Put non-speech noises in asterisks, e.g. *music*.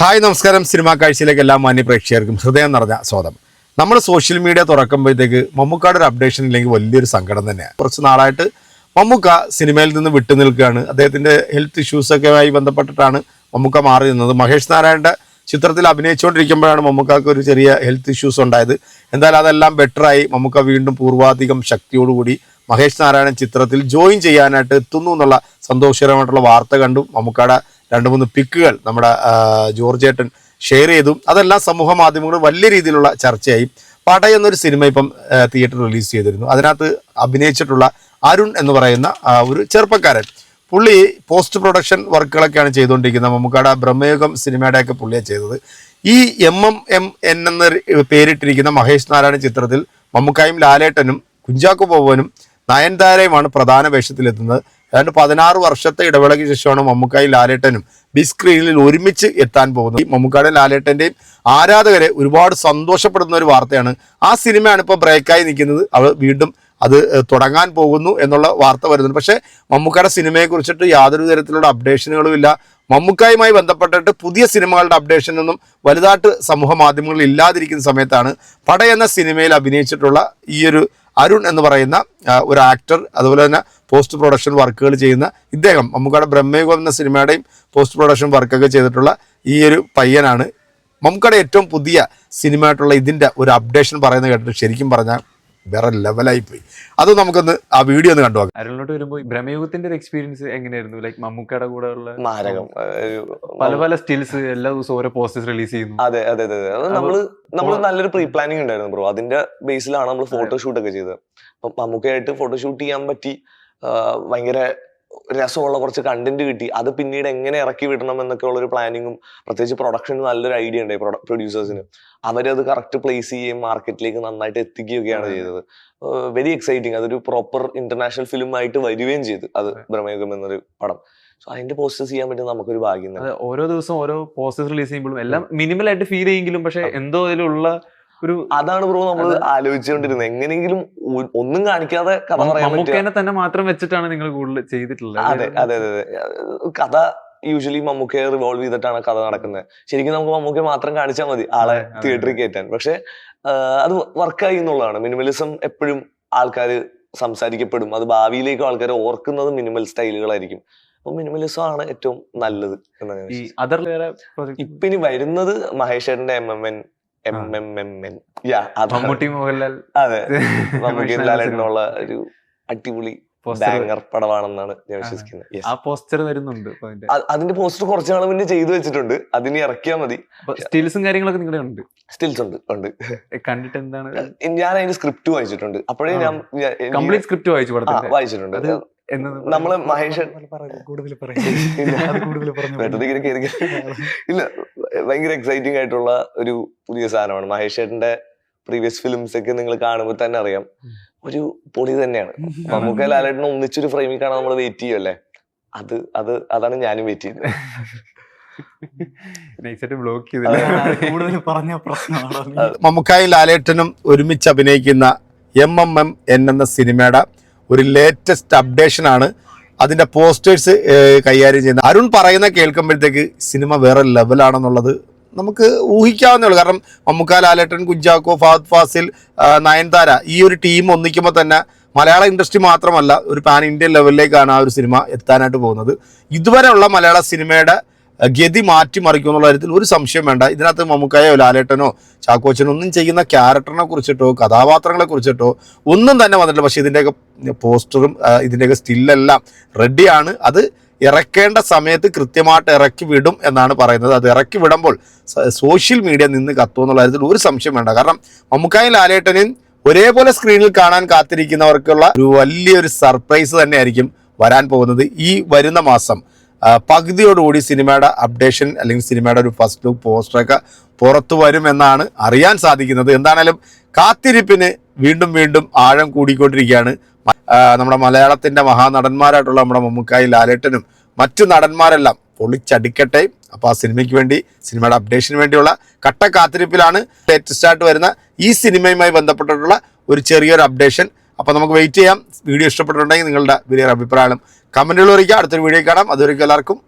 Hi നമസ്കാരം. Cinema കാഴ്ചയിലേക്ക് എല്ലാ മാന്യ പ്രേക്ഷകർക്കും ഹൃദയം നിറഞ്ഞ സ്വാഗതം. നമ്മൾ സോഷ്യൽ മീഡിയ തുറക്കുമ്പോഴത്തേക്ക് മമ്മൂക്കായുടെ ഒരു അപ്ഡേഷൻ ഇല്ലെങ്കിൽ വലിയൊരു സങ്കടം തന്നെയാണ്. കുറച്ച് നാളായിട്ട് മമ്മൂക്ക സിനിമയിൽ നിന്ന് വിട്ടു നിൽക്കുകയാണ്. അദ്ദേഹത്തിന്റെ ഹെൽത്ത് ഇഷ്യൂസൊക്കെ ആയി ബന്ധപ്പെട്ടിട്ടാണ് മമ്മൂക്ക മാറി നിന്നത്. മഹേഷ് നാരായണന്റെ ചിത്രത്തിൽ അഭിനയിച്ചുകൊണ്ടിരിക്കുമ്പോഴാണ് മമ്മൂക്കാക്ക് ഒരു ചെറിയ ഹെൽത്ത് ഇഷ്യൂസ് ഉണ്ടായത്. എന്തായാലും അതെല്ലാം ബെറ്ററായി മമ്മൂക്ക വീണ്ടും പൂർവാധികം ശക്തിയോടുകൂടി മഹേഷ് നാരായണൻ ചിത്രത്തിൽ ജോയിൻ ചെയ്യാനായിട്ട് എത്തുന്നു എന്നുള്ള സന്തോഷകരമായിട്ടുള്ള വാർത്ത കണ്ടു. മമ്മൂക്കാടെ രണ്ട് മൂന്ന് പിക്കുകൾ നമ്മുടെ ജോർജേട്ടൻ ഷെയർ ചെയ്തു. അതെല്ലാം സമൂഹ മാധ്യമങ്ങളിൽ വലിയ രീതിയിലുള്ള ചർച്ചയായി. പട എന്നൊരു സിനിമ ഇപ്പം തിയേറ്റർ റിലീസ് ചെയ്തിരുന്നു. അതിനകത്ത് അഭിനയിച്ചിട്ടുള്ള അരുൺ എന്ന് പറയുന്ന ഒരു ചെറുപ്പക്കാരൻ. പുള്ളി പോസ്റ്റ് പ്രൊഡക്ഷൻ വർക്കുകളൊക്കെയാണ് ചെയ്തുകൊണ്ടിരിക്കുന്നത്. മമ്മൂക്കാട് ബ്രഹ്മയുഗം സിനിമയുടെയൊക്കെ പുള്ളിയാണ് ചെയ്തത്. ഈ എം എം എം എൻ എന്ന പേരിട്ടിരിക്കുന്ന മഹേഷ് നാരായണ ചിത്രത്തിൽ മമ്മൂക്കായും ലാലേട്ടനും കുഞ്ചാക്കോ ബോബനും നയൻതാരയുമാണ് പ്രധാന വേഷത്തിലെത്തുന്നത്. ഏതാണ്ട് പതിനാറ് വർഷത്തെ ഇടവേളയ്ക്ക് ശേഷമാണ് മമ്മൂക്കായും ലാലേട്ടനും ബിഗ് സ്ക്രീനിൽ ഒരുമിച്ച് എത്താൻ പോകുന്നത്. ഈ മമ്മൂക്കായുടെയും ലാലേട്ടന്റെയും ആരാധകരെ ഒരുപാട് സന്തോഷപ്പെടുന്ന ഒരു വാർത്തയാണ്. ആ സിനിമയാണ് ഇപ്പോൾ ബ്രേക്കായി നിൽക്കുന്നത്. അവൾ വീണ്ടും അത് തുടങ്ങാൻ പോകുന്നു എന്നുള്ള വാർത്ത വരുന്നുണ്ട്. പക്ഷേ മമ്മൂക്കയുടെ സിനിമയെക്കുറിച്ചിട്ട് യാതൊരു തരത്തിലുള്ള അപ്ഡേഷനുകളും ഇല്ല. മമ്മൂക്കായുമായി ബന്ധപ്പെട്ടിട്ട് പുതിയ സിനിമകളുടെ അപ്ഡേഷനൊന്നും വലുതായിട്ട് സമൂഹ മാധ്യമങ്ങളിൽ ഇല്ലാതിരിക്കുന്ന സമയത്താണ് പട എന്ന സിനിമയിൽ അഭിനയിച്ചിട്ടുള്ള ഈയൊരു അരുൺ എന്ന് പറയുന്ന ഒരു ആക്ടർ അതുപോലെ തന്നെ പോസ്റ്റ് പ്രൊഡക്ഷൻ വർക്കുകൾ ചെയ്യുന്ന ഇദ്ദേഹം മമ്മൂക്കയുടെ ബ്രഹ്മയുഗം എന്ന സിനിമയുടെയും പോസ്റ്റ് പ്രൊഡക്ഷൻ വർക്കൊക്കെ ചെയ്തിട്ടുള്ള ഈ ഒരു പയ്യനാണ്. മമ്മൂക്കയുടെ ഏറ്റവും പുതിയ സിനിമയായിട്ടുള്ള ഇതിന്റെ ഒരു അപ്ഡേഷൻ പറയുന്നത് കേട്ടിട്ട് ശരിക്കും പറഞ്ഞാൽ വേറെ ലെവലായി പോയി. അത് നമുക്കൊന്ന് ആ വീഡിയോ ഒന്ന് കണ്ടു അരുണോട്ട് അരുണിലോട്ട് വരുമ്പോൾ ബ്രഹ്മയുഗത്തിന്റെ ഒരു എക്സ്പീരിയൻസ് എങ്ങനെയായിരുന്നു? ലൈക്ക് മമ്മൂക്കയുടെ കൂടെ ഉള്ള മാരകം. പല പല സ്റ്റിൽസ് എല്ലാ ദിവസവും ഓരോ പോസ്റ്റേഴ്സ് റിലീസ് ചെയ്യുന്നു. അതെ അതെ അതെ അതെ. നമ്മൾ നല്ലൊരു പ്രീ പ്ലാനിങ് ഉണ്ടായിരുന്നു ബ്രോ അതിന്റെ ബേസിലാണ് നമ്മൾ ഫോട്ടോഷൂട്ട് ഒക്കെ ചെയ്തത്. അപ്പൊ മമ്മൂക്കയായിട്ട് ഫോട്ടോഷൂട്ട് ചെയ്യാൻ പറ്റി ഭയങ്കര രസമുള്ള കുറച്ച് കണ്ടന്റ് കിട്ടി. അത് പിന്നീട് എങ്ങനെ ഇറക്കി വിടണം എന്നൊക്കെ ഉള്ള ഒരു പ്ലാനിങ്ങും പ്രത്യേകിച്ച് പ്രൊഡക്ഷന് നല്ലൊരു ഐഡിയ ഉണ്ടായി പ്രൊഡ്യൂസേഴ്സിന് അവരത് കറക്റ്റ് പ്ലേസ് ചെയ്യുകയും മാർക്കറ്റിലേക്ക് നന്നായിട്ട് എത്തിക്കുകയൊക്കെയാണ്. ചെയ്തത്. വെരി എക്സൈറ്റിംഗ് അതൊരു പ്രോപ്പർ ഇന്റർനാഷണൽ ഫിലിം ആയിട്ട് വരികയും ചെയ്തു. അത് അതെ. ബ്രഹ്മയുഗം എന്നൊരു പടം. സോ അതിന്റെ പോസ്റ്റേഴ്സ് ചെയ്യാൻ പറ്റുന്ന നമുക്കൊരു ഭാഗ്യം ഓരോ ദിവസം ഓരോ പോസ്റ്റേഴ്സ് റിലീസ് ചെയ്യുമ്പോഴും എല്ലാം മിനിമൽ ആയിട്ട് ഫീൽ ചെയ്യെങ്കിലും പക്ഷെ എന്തോ അതിലുള്ള ഒരു അതാണ് ബ്രോ നമ്മൾ ആലോചിച്ചുകൊണ്ടിരുന്നത്. എങ്ങനെയെങ്കിലും ഒന്നും കാണിക്കാതെ കഥ പറയാൻ തന്നെ മാത്രം വെച്ചിട്ടാണ് നിങ്ങൾ കൂടുതൽ ചെയ്തിട്ടുള്ളത്. അതെ അതെ അതെ കഥ യൂഷ്വലി മമ്മൂക്കയെ റിവോൾവ് ചെയ്തിട്ടാണ് കഥ നടക്കുന്നത്. ശരിക്കും നമുക്ക് മമ്മൂക്കയെ മാത്രം കാണിച്ചാൽ മതി ആളെ തിയേറ്ററിൽ കയറ്റാൻ പക്ഷെ അത് വർക്കായി എന്നുള്ളതാണ്. മിനിമലിസം എപ്പോഴും ആൾക്കാർ സംസാരിക്കപ്പെടും. അത് ഭാവിയിലേക്കും ആൾക്കാർ ഓർക്കുന്നത് മിനിമൽ സ്റ്റൈലുകളായിരിക്കും. അപ്പൊ മിനിമലിസം ആണ് ഏറ്റവും നല്ലത് എന്നാണ് ഇപ്പൊ ഇനി വരുന്നത് മഹേഷേട്ടന്റെ M M N M M M N യാ മമ്മൂട്ടി മോഹൻലാൽ. അതെ. *laughs* മമ്മൂട്ടി മോഹൻലാൽ എന്നുള്ള ഒരു അടിപൊളി ബാങ്കർ പടമാണെന്നാണ് ഞാൻ. വിശ്വസിക്കുന്നത്. ആ പോസ്റ്റർ വരുന്നുണ്ട് അതിന്റെ. പോസ്റ്റർ കുറച്ച് നാൾ മുന്നേ ചെയ്തു വെച്ചിട്ടുണ്ട്. അതിന് ഇറക്കിയാൽ മതി. സ്റ്റിൽസും കാര്യങ്ങളൊക്കെ നിങ്ങളുടെ ഉണ്ട്? സ്റ്റിൽസ് ഉണ്ട് ഉണ്ട്. കണ്ടിട്ട് എന്താണ്? ഞാൻ അതിന്റെ സ്ക്രിപ്റ്റ് വായിച്ചിട്ടുണ്ട്. അപ്പോഴേ ഞാൻ കംപ്ലീറ്റ് സ്ക്രിപ്റ്റ് വായിച്ചു വായിച്ചിട്ടുണ്ട്. നമ്മൾ മഹേഷ് ഇല്ല. ഭയങ്കര എക്സൈറ്റിംഗ് ആയിട്ടുള്ള ഒരു പുതിയ സാധനമാണ്. മഹേഷ് ചേട്ടന്റെ പ്രീവിയസ് ഫിലിംസ് ഒക്കെ നിങ്ങൾ കാണുമ്പോൾ തന്നെ അറിയാം. ഒരു പൊളി തന്നെയാണ്. നമുക്ക് ലാലേട്ടനെ ഒന്നിച്ചൊരു ഫ്രെയിമിൽ കാണാൻ നമ്മൾ വെയിറ്റ് ചെയ്യുമല്ലേ അത് അത് അതാണ് ഞാനും വെയിറ്റ് ചെയ്യുന്നത്. *laughs* നൈസായിട്ട് ബ്ലോക്ക് ചെയ്തില്ല? *laughs* കൂടുതൽ പറഞ്ഞ പ്രശ്നമാണ് മമ്മൂക്കായും ലാലേട്ടനും ഒരുമിച്ച് അഭിനയിക്കുന്ന എം എം എം എൻ എന്ന സിനിമയുടെ ഒരു ലേറ്റസ്റ്റ് അപ്ഡേഷൻ ആണ് അതിന്റെ പോസ്റ്റേഴ്സ് കൈകാര്യം ചെയ്യുന്നത്. അരുൺ പറയുന്ന കേൾക്കുമ്പോഴത്തേക്ക് സിനിമ വേറെ ലെവലാണെന്നുള്ളത് നമുക്ക് ഊഹിക്കാവുന്നേ ഉള്ളൂ. കാരണം മമ്മുക്ക ലാലേട്ടൻ കുഞ്ചാക്കോ ഫഹദ് ഫാസിൽ നയൻതാര ഈ ഒരു ടീം ഒന്നിക്കുമ്പോൾ തന്നെ മലയാള ഇൻഡസ്ട്രി മാത്രമല്ല ഒരു പാൻ ഇന്ത്യൻ ലെവലിലേക്കാണ് ആ ഒരു സിനിമ എത്താനായിട്ട് പോകുന്നത്. ഇതുവരെയുള്ള മലയാള സിനിമയുടെ ഗതി മാറ്റിമറിക്കും എന്നുള്ള കാര്യത്തിൽ ഒരു സംശയം വേണ്ട. ഇതിനകത്ത് മമ്മൂക്കായോ ലാലേട്ടനോ ചാക്കോച്ചനോ ഒന്നും ചെയ്യുന്ന ക്യാരക്ടറിനെ കുറിച്ചിട്ടോ കഥാപാത്രങ്ങളെ കുറിച്ചിട്ടോ ഒന്നും തന്നെ വന്നിട്ടില്ല. പക്ഷേ ഇതിന്റെയൊക്കെ പോസ്റ്ററും ഇതിന്റെയൊക്കെ സ്റ്റില്ലെല്ലാം റെഡിയാണ് അത് ഇറക്കേണ്ട സമയത്ത് കൃത്യമായിട്ട് ഇറക്കി വിടും എന്നാണ് പറയുന്നത്. അത് ഇറക്കി വിടുമ്പോൾ സോഷ്യൽ മീഡിയ നിന്ന് കത്തും എന്നുള്ള കാര്യത്തിൽ ഒരു സംശയം വേണ്ട. കാരണം മമ്മൂക്കായും ലാലേട്ടനെയും ഒരേപോലെ സ്ക്രീനിൽ കാണാൻ കാത്തിരിക്കുന്നവർക്കുള്ള ഒരു വലിയൊരു സർപ്രൈസ് തന്നെയായിരിക്കും വരാൻ പോകുന്നത് ഈ വരുന്ന മാസം. പകുതിയോടുകൂടി സിനിമയുടെ അപ്ഡേഷൻ അല്ലെങ്കിൽ സിനിമയുടെ ഒരു ഫസ്റ്റ് ലുക്ക് പോസ്റ്ററൊക്കെ പുറത്തു വരുമെന്നാണ് അറിയാൻ സാധിക്കുന്നത്. എന്താണേലും കാത്തിരിപ്പിന് വീണ്ടും വീണ്ടും ആഴം കൂടിക്കൊണ്ടിരിക്കുകയാണ് നമ്മുടെ മലയാളത്തിന്റെ മഹാനടന്മാരായിട്ടുള്ള നമ്മുടെ മമ്മൂക്കായി ലാലേട്ടനും മറ്റു നടന്മാരെല്ലാം പൊളിച്ചടിക്കട്ടെ. അപ്പോൾ ആ സിനിമയ്ക്ക് വേണ്ടി സിനിമയുടെ അപ്ഡേഷന് വേണ്ടിയുള്ള കട്ട കാത്തിരിപ്പിലാണ് ലേറ്റസ്റ്റ് ആയിട്ട് വരുന്ന ഈ സിനിമയുമായി ബന്ധപ്പെട്ടിട്ടുള്ള ഒരു ചെറിയൊരു അപ്ഡേഷൻ അപ്പോൾ നമുക്ക് വെയിറ്റ് ചെയ്യാം. വീഡിയോ ഇഷ്ടപ്പെട്ടിട്ടുണ്ടെങ്കിൽ നിങ്ങളുടെ വലിയൊരു അഭിപ്രായം കമന്റുകൾ അറിയിക്കുക. അടുത്തൊരു വീഡിയോ കാണാം. അതുവരെയ്ക്കും എല്ലാവർക്കും